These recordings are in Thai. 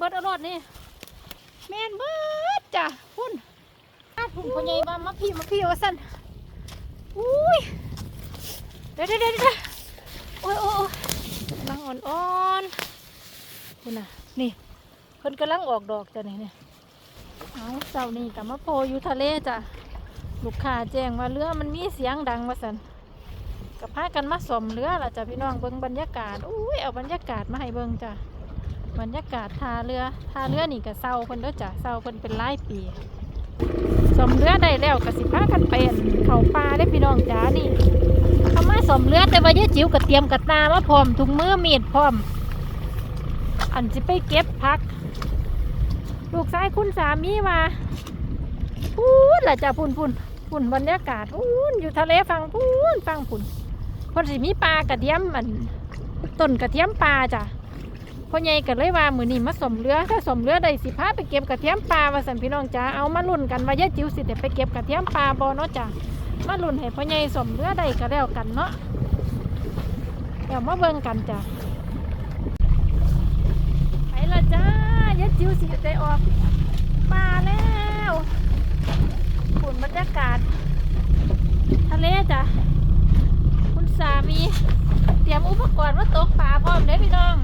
เบิดอรรถนี่แม่นเบิดจ้ะพุ่นอาพุ่นพ่อใหญ่ว่ามาพี่มาพี่ว่าสั่นอุ้ยเดี๋ยวเดี๋ยวเดี๋ยวเดี๋ยวโอ้ยโอ้ยโอ้ยกำลังอ่อนอ่อนๆพุ่นน่ะนี่เพิ่นกำลังออกดอกจ้ะนี่เนี่ยเอาเสาร์นี้กับมาโพอยู่ทะเลจ้ะลูกค้าแจ้งว่าเรือมันมีเสียงดังว่าสั่นกับพากันมาสมเรือล่ะจ้ะพี่น้องเบิ่งบรรยากาศอุ้ยเอาบรรยากาศมาให้เบิ่งจ้ะ บรรยากาศท่าเรือท่าเรือนี่ก็เศร้าเพิ่นเด้อจ้ะเศร้าเพิ่นเป็นหลายปีสมเรือได้แล้วก็สิพากันไปอั่นเข้าป่าได้พี่น้องจ๋านี่เอามาสมเรือแต่ว่าเยจิ๋วก็เตรียมกระตามาพร้อมถุงมือมีดพร้อม อันสิไปเก็บผัก ลูกชายคุณสามีมาพูนล่ะจ้ะพุ่นพุ่นพุ่นบรรยากาศพูนอยู่ทะเลฟังพูนฟังพุ่นเพิ่นสิมีปลากระเทียมอันต้นกระเทียมปลาจ้ะ พ่อใหญ่ก็เลยว่ามือนี้มาสมเรือถ้าสมเรือได้สิพาไปเก็บกระเทียมปลาว่าสันพี่น้องจ้าเอามาลุ้นกันว่ายายจิ๋วสิได้ไปเก็บกระเทียมปลาบ่เนาะจ้ามาลุ้นให้พ่อใหญ่สมเรือได้ก็แล้วกันเนาะเดี๋ยวมาเบิ่งกันจ้าไปละจ้ายายจิ๋วสิได้ออกปลาแล้วฝุ่นบรรยากาศทะเลจ้ะคุณสามี เตรียมอุปกรณ์มาตกปลาพร้อมเด้อพี่น้อง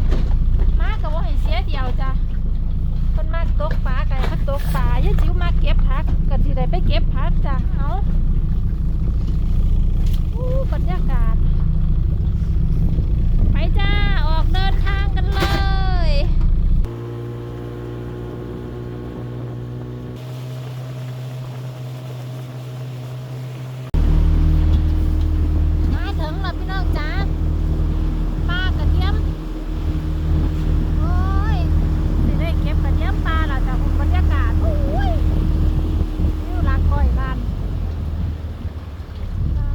มากับว่าให้เสียเดียวจ้ะคนมากตกปลาไก่เขาต กปลายายจิ๋วมาเก็บผักก็สิได้ไปเก็บผักจ้ะเอาอู้บรรยากาศ ไปจ้า ออกเดินทางกันเลย มาถึงแล้วพี่น้องจ้าปลากระเทียม โอ้ยสิได้เก็บกระเทียมปลาแล้วจากบรรยากาศโอ้ยวิวหลักก้อยบ้านอ่า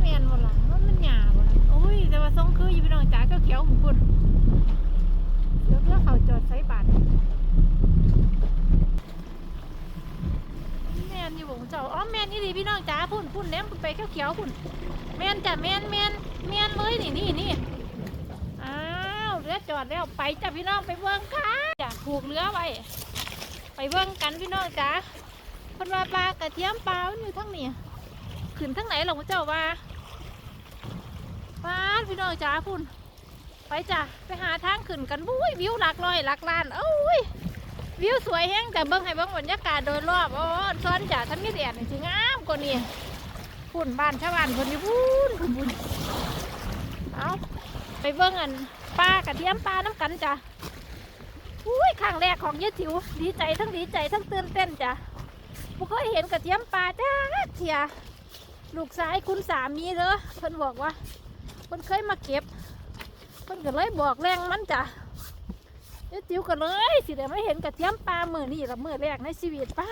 แม่นบ่ล่ะมันมันหยาบ่ล่ะโอ้ยแต่ว่าทรงคืออยู่พี่น้องจ๋าเขียวๆหมุนปุ่นเดี๋ยวเพื่อเขาจอดใส่บาทแม่นอยู่บ่เจ้าอ๋อแม่นนี่ดิพี่น้ องจ๋าพุ่นพุ่นแหนมไปเขียวๆพุ่นแมนจ้ะแมนแมนแมนเลยนี่นี่นี่อ้าวเรือจอดแล้วไปจ้ะพี่น้องไปเบิ้งค่ะจ้ะผูกเรือไว้ไปเบิ้งกันพี่น้องจ้ะคนว่าปลากระเทียมปลาอยู่ทั้งนี้ขึ้นทั้งไหนหรอเจ้าว่าปลาพี่น้องจ้าพุ่นไปจ้ะไปหาทางขึ้นกันบุ้ยวิวหลักร้อยหลักล้านเอ้ยวิวสวยแห้งแต่เบิ้งให้เบิ้งบรรยากาศโดยรอบอ๋อซ้อนจ้ะท่านมีแดดนี่สิงาม กว่านี้พุ่นบ้านชาวบ้านคนอยู่พุ่นพุ่นพุ่นเอาไปเบิ่งอันปลากระเทียมปลาน้ำกันจ้ะอุ้ยครั้งแรกของยายจิ๋วดีใจทั้งดีใจทั้งตื่นเต้นจ้ะบุเคยเห็นกระเทียมปลาจ้าเทียลูกชายคุณสามีเด้อเพิ่นบอกว่าเพิ่นเคยมาเก็บเพิ่นก็เลยบอกแรงมันจ้ะยายจิ๋วก็เลยสิได้ไม่เห็นกระเทียมปลามือนี่ละมือแรกในชีวิตป้า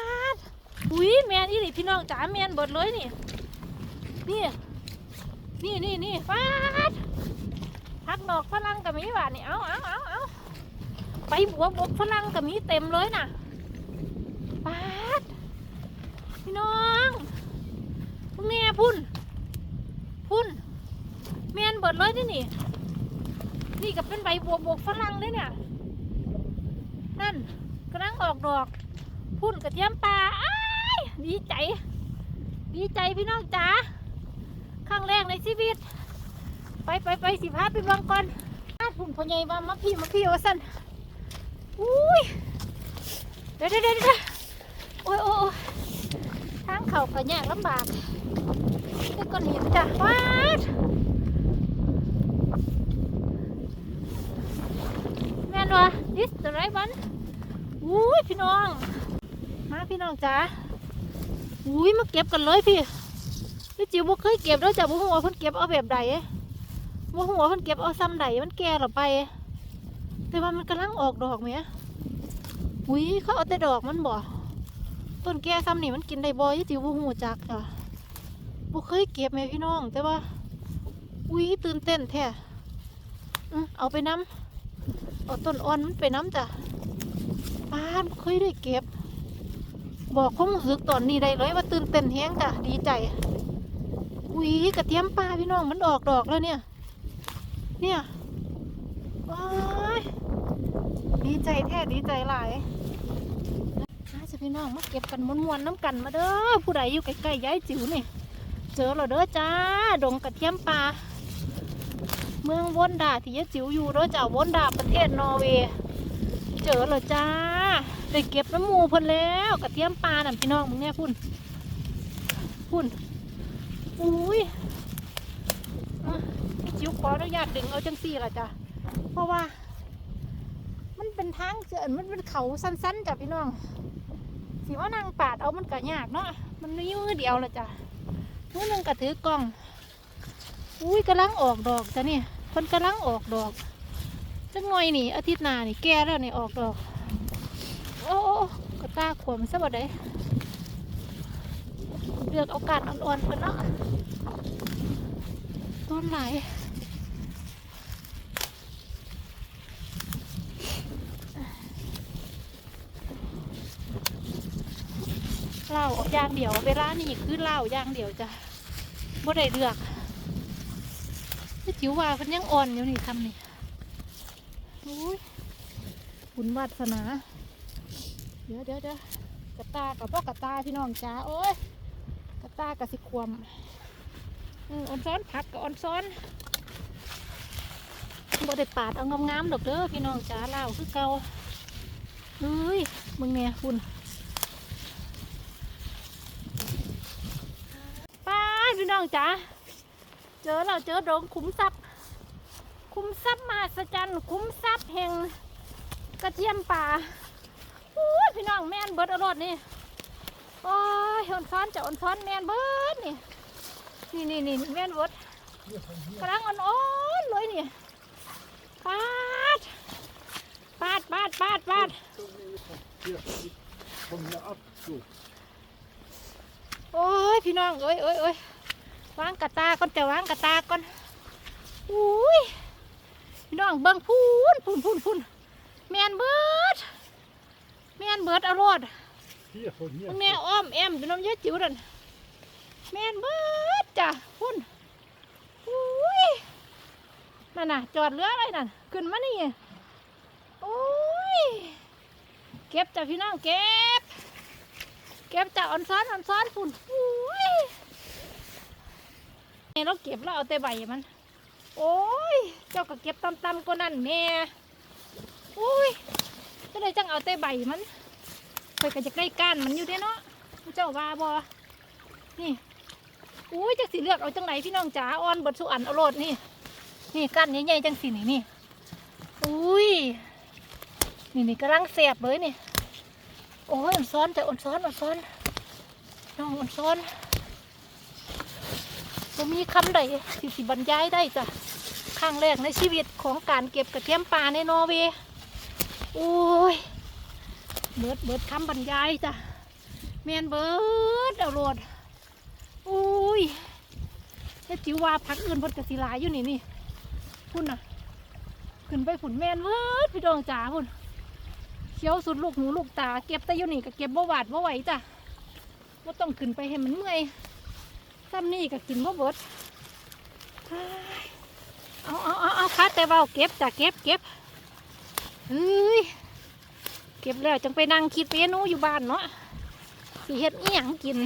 อุ้ยแมนอีหลีพี่น้องจ๋าแมนเบิดเลยนี่นี่นี่นี่นี่ป้าดพักดอกฝรั่งกับมีหวานนี่เอาเอาเอาเอาไปบวบบวกฝรั่งกับมีเต็มเลยน่ะปาดพี่น้องพวกนี้พุ่น พุ่นเมียนเบิดเลยนี่นี่นี่ก็เป็นใบบวบบวกฝรั่งเลยเนี่ยนั่นกำลังออกดอก พุ่นกระเทียมปลาอ้า ดีใจ ดีใจพี่น้องจ๋าครั้งแรกในชีวิต ไปไปไปสิพาไปบิ่งก่อนอาพุ่นพอใหญ่ว่ามาพี่มาพี่ว่าสั่นอุ้ยเดี๋ยวเดี๋ยวเดี๋ยวโอ้ยโอ้ยทางเขาก็ยากลำบากเดี๋ยวก็หนีจ้ะว้าดแม่นวะ this the right one อุ้ยพี่น้อง มาพี่น้องจ้า อุ้ยมาเก็บกันเลยพี่พี่จิ๋วบ่เคยเก็บแล้วจ้ะบ่ฮู้ว่าเพิ่นเก็บเอาแบบใดว่าหัวมันเก็บเอาซ้ำใดมันแก่หรอไป แต่ว่ามันกำลังออกดอกไหมอุ้ยเขาเอาแต่ดอกมันบ่ต้นแก่ซ้ำนี่มันกินได้บ่ยี่จิ๋วบ่หูจักอะบ่เคยเก็บแม่พี่น้อง แต่ว่า อุ้ยตื่นเต้นแท้เอาไปน้ำเอาต้นอ่อนมันไปน้ำจ้ะป้านเคยได้เก็บ บอกความรู้สึกตอนนี้ได้เลยว่าตื่นเต้นแฮงจ้ะดีใจ อุ้ยกระเทียมปลาพี่น้องมันออกดอกแล้วเนี่ย เนี่ยว้ายดีใจแท้ดีใจหลายน่าจะพี่น้องมาเก็บกันมวนๆน้ำกันมาเด้อผู้ใดอยู่ใกล้ๆย้ายจิ๋วนี่เจอแล้วเด้อจ้าดงกระเทียมปลาเมืองวนดาที่ยายจิ๋วอยู่เด้อจ้าวนดาประเทศนอร์เวย์เจอแล้วจ้า ได้เก็บน้ำมูเพิ่นแล้วกระเทียมปลาน่ะพี่น้องมึงเนี่ยพุ่นพุ่นอุ้ยอะจิ๋วขออนุญาตดึงเอาจังสี่ละจ้ะเพราะว่า มันเป็นทางเสื่อนมันเป็นเขาสั้นๆจ้ะพี่น้องสิว่านางปาดเอามันก็ยากเนาะมันมีมือเดียวละจ้ะมือหนึงก็ถือกล้องอุ้ยกำลังออกดอกจ้ะนี่คนกำลังออกดอกจังหน่อยนี่อาทิตย์หน้านี่แก่แล้วนี่ออกดอก โอ้โอ้โอ้กระตาขวมซะบ่ได้เลือกเอาการอ่อนๆกันเนาะต้นไหลายเหล้าอย่างเดียว เวลานี่คือเหล้าอย่างเดียวจ้ะบ่ได้เลือกนี่จิ๋วว่าเพิ่นยังอ่อนอยู่นี่ทำนี่อุ้ยบุญวาสนา เดี๋ยวเดี๋ยวเดี๋ยวกระตากับพ่อกระตาพี่น้องจ้าโอ้ยกระตากับสิควมออออนซ้อนผักกับออนซ้อนบ่ได้ปาดเอางามๆดอกเด้อพี่น้องจ้าเล่าคือเก่าเฮ้ยมึงเนี่ยคุณป้าพี่น้องจ้าเจอเราเจอดงขุมทรัพย์ขุมทรัพย์มหัศจรรย์ขุมทรัพย์แห่งกระเทียมป่า อุ้ยพี่น้องแม่นเบิดอรดนี่โอ้ยอ่อนซ้อนจะอ่อนซ้อนแม่นเบิดนี่นี่นี่นี่แม่นเบิดกำลังอ่อนๆเลยนี่ปาดปาดปาดปาดปาดโอ้ยพี่น้องเอ้ยเอ้ยเอ้ยวางกระตาก่อนจะวางกระตาก่อนอุ้ยพี่น้องเบิ่งพูนพูนพูนพูนแม่นเบิดแม่ นเบิดอรด Hier, von hier. มึงแน่อ้อมแอมอยู่น้ำเยอะจิ๋วนั่นแม่นเบิดจ้ะพุ่นอุ้ยนั่นน่ะ จอดเรืออะไรนั่นขึ้นมานี่โอ้ยเก็บจ้ะพี่น้องเก็บ เก็บจ้ะออนซ้อนออนซ้อนพุ่นอุ้ยนี่เราเก็บแล้วเอาแต่ใบมัน โอ้ย เจ้าก็เก็บตำๆก็นั่นแม่อุ้ยก็เลยจังเอาแต่ใบมัน ไปก็จะใกล้ก้านมันอยู่เด้เนาะเจ้าว่าบอนี่อุ้ยจังสีเลือกเอาจังไหนพี่น้องจ๋าอ่อนเบดสุอันเอาโลดนี่ นี่ก้านใหญ่ๆจังสีนี่นี่อุ้ยนี่นี่กำลังแสบเลยนี่โอ้ยอ่อนซ้อนแต่อ่อนซ้อนอ่อนซ้อนน้องอ่อนซ้อนบ่มีคำใดที่สิบรรยายได้จ้ะครั้งแรกในชีวิตของการเก็บกระเทียมป่าในนอร์เวย์โอ้ย เบิดเบิดคำบรรยายจ้ะแมนเบิดเอาโลดอุ้ยแค่จิ๋วว่าพักอื่นพนกระสิหลายอยู่นี่นี่พุ่นน่ะ ขึ้นไปผุนแมนเบิดพี่ดองจ๋าพุ่นเขียวสุดลูกหูลูกตา เก็บแต่อยู่นี่ก็เก็บบ่หวาดบ่ไหวจ้ะว่าต้องขึ้นไปให้มันเมื่อยซ้ำนี่ก็กินบ่เบิดเฮ้ยเอาเอาเอาเอาคัดแต่เบาเก็บจ้ะเก็บเก็บเฮ้ย ก็บแล้วจังไปนั่งคิดเมนูอยู่บ้านเนาะสีเฮ็ดอีหยังกิน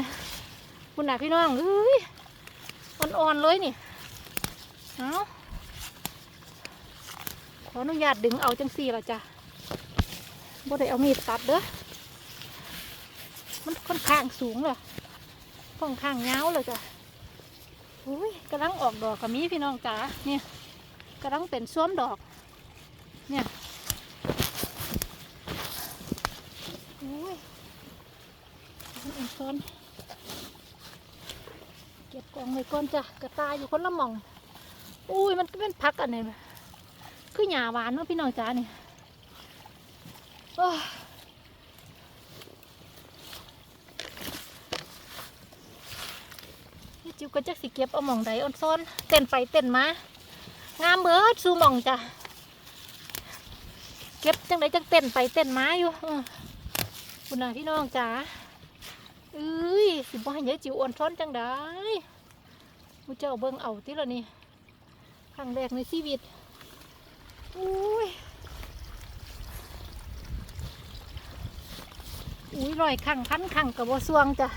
คุณน่ะพี่น้องเอ้ยอ่อนๆเลยนี่เอาขออนุญาตดึงเอาจังสี่ละจ้ะบ่ได้เอามีดตัดเด้อมันค่อนข้างสูงเลยค่อนข้างยาวเลยจ้ะอุ้ยกำลังออกดอกกับมีพี่น้องจ๋าเนี่ยกำลังเป็นซ้วมดอก เนี่ย โอ้ยมันอ่อน ซ้อนเก็บกองเลยก่อนจ้ะกระตายอยู่คนละหม่อง อุ้ยมันก็เป็นพักอันนี้คือหยาหวานเนาะพี่น้องจ้านี่โอ้ยจิวก็จักสิเก็บเอาหม่องใดอ่อนซ้อนเต้นไปเต้นมางามเบิดสู่หม่องจ้ะเก็บจังไดจังเต้นไปเต้นมาอยู่คุณน่ะพี่น้องจ๋า เอ้ยสิบ่ให้ยายจิ๋วอ่อนช้อนจังได้มูเจ้าเบิ่งเอที่ละนี่ครั้งแรกในชีวิตอุ้ยอุ้ยลอยขังพันขังกับบ่ซวงจ้ะ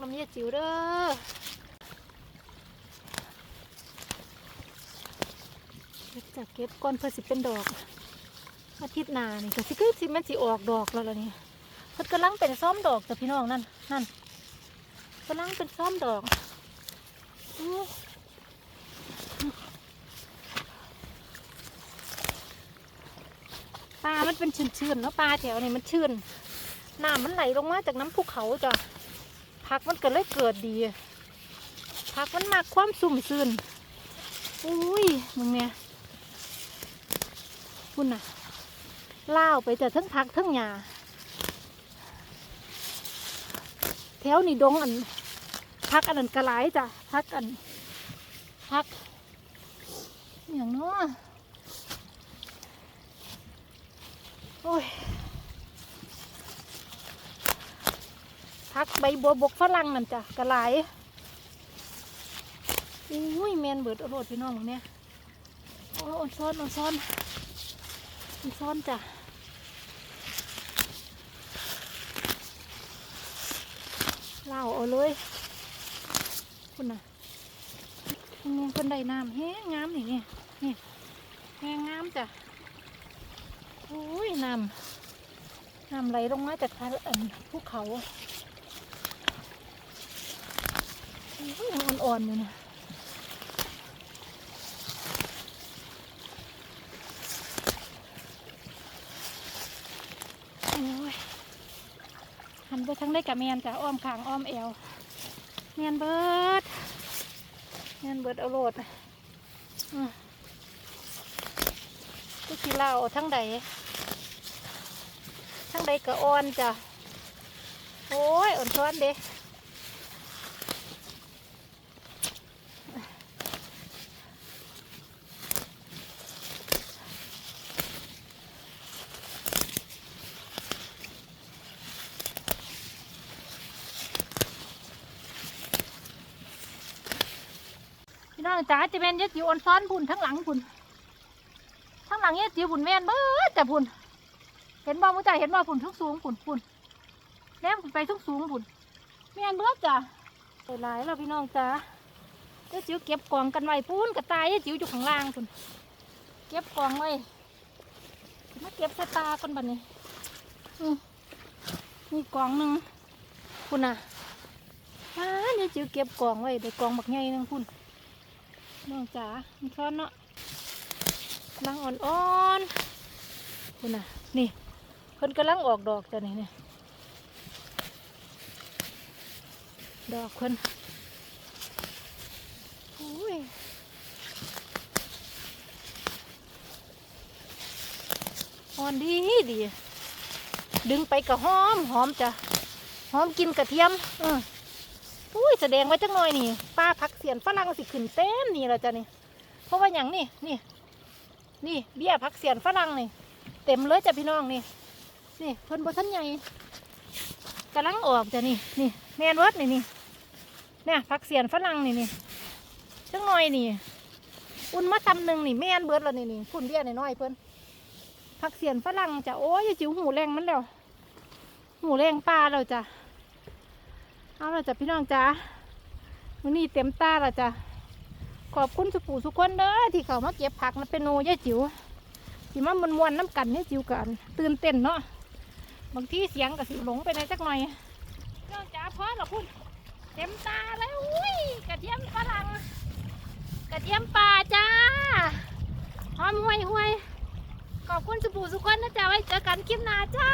น้ำเยี่ยจิ๋วเด้อเก็บจากเก็บก้อนเพื่อสิเป็นดอก อาทิตย์หน้านี่ก็สิคือสิมันสิออกดอกแล้วล่ะนี่เพิ่นกำลังเป็นซ้อมดอกแต่พี่น้องนั่นนั่นกำลังเป็นซ้อมดอกอปลา มันเป็นชื้นๆเนาะปลาแถวนี้มันชื้นน้ำมันไหลลงมาจากน้ำภูเขาจ้ะ ผักมันก็เลยเกิดดี ผักมันมากความสุ่มซื่นอุ้ยมึงเนี่ยคุณน่ะล่าไปจากทั้งพักทั้งหญ้าแถวนี่ดงอันพักอันนั้นกระไหลจ้ะพักอันพัก อย่างเนาะโอ้ย พักใบบัวบกฝรั่งนั่นจ้ะกระไหลายอุ้ยแมนเบิดอรรถพี่น้องเนี่ยโอ้ยซ้อนอ่อนซ้อนมันซ่อนจ้ะเล่าเอาเลยคุณน่ะมันยังคนใดน้ำแห้งงามนี่นี่ยนี่แห้งงามจ้ะโอ้ยน้ำน้ำไหลลงมาจากทางอันภูเขาโอ่อนอยู่นะโอ้ยหันไปทางได้กับแมนจ้ะอ้อมขางอ้อมเอวแมนเบิดแมนเบิดเอาโหลดอืมก็กี่เล่าเอาทั้งใดทั้งใดก็อ่อนจ้ะโอ้ยอ่อนช้อนเด้ จ๋าจะเป็นยะจิ๋วอ่อนซ้อนพุ่นทั้งหลังพุ่นทั้งหลังยจิ๋วพุ่นแม่นเบิดจ้ะพุ่นเห็นบ่มุจ่าเห็นบ่พุ่นทุกสูงพุ่นพุ่นแนมขึ้นไปทุกสูงพุ่นแม่นเบิดจ้ะไปหลายแล้วพี่น้องจ๋ายะจิ๋วเก็บกล่องกันไว้พุ่นกระตายยะจิ๋วอยู่ข้างล่างพุ่นเก็บกล่องไว้มาเก็บใส่ตากันบัดนี้มนี่กล่องหนึ่งพุ่นน่ะอ่ายจิ๋วเก็บกล่องไว้ได้กล่องบักใหญ่นึงพุ่น น้องจ๋ามันช้อนเนาะลังอ่อนๆคุณน่ะ นี่เพิ่นกำลังออกดอกจ้ะนี่เนี่ยดอกเพิ่นอุ้ยอ่อนดีดี ดึงไปกะหอมหอมจ้ะหอมกินกระเทียมออ อุ้ยแสดงไว้จังหน่อยนี่ป้าพักเสียนฝรั่งสิขึ้นเต้นนี่ละจ้ะนี่เพราะว่าอย่างนี่นี่นี่เบี้ยพักเสียนฝรั่งนี่เต็มเลยจ้ะพี่น้องนี่นี่เพิ่นบทันใหญ่กำลังออกจ้ะนี่นี่แมนเวิร์ดนี่นี่เนี่ยพักเสียนฝรั่งนี่นี่จังหน่อยนี่ อุ่นมาตำหนึ่งนี่แม่นเบิร์ดแล้วนี่นี่พุ่นเบี้ยน้อยเพิ่นพักเสียนฝรั่งจ้ะโอ้ยจิ๋วหูแรงมันแล้วหูแรงปลาแล้วจ้ะ เอาละจ้ะพี่น้องจ้าวันนี้เต็มตาละจ้ะขอบคุณสุปูสุคนเด้อที่เขามาเก็บผักมันเป็นโนยายจิ๋วที่มามวนๆน้ำกันยายจิ๋วกัน ตื่นเต้นเนาะบางทีเสียงก็สิหลงไปในจักหน่อยน้องจ้าพอละพุ่นเต็มตาแล้วอุ้ยกระเทียมฝรั่งกระเทียมป่าจ้าหอมห่วยห่วยขอบคุณสุปูสุคนนะจ้าไว้เจอกันคลิปหน้าจ้า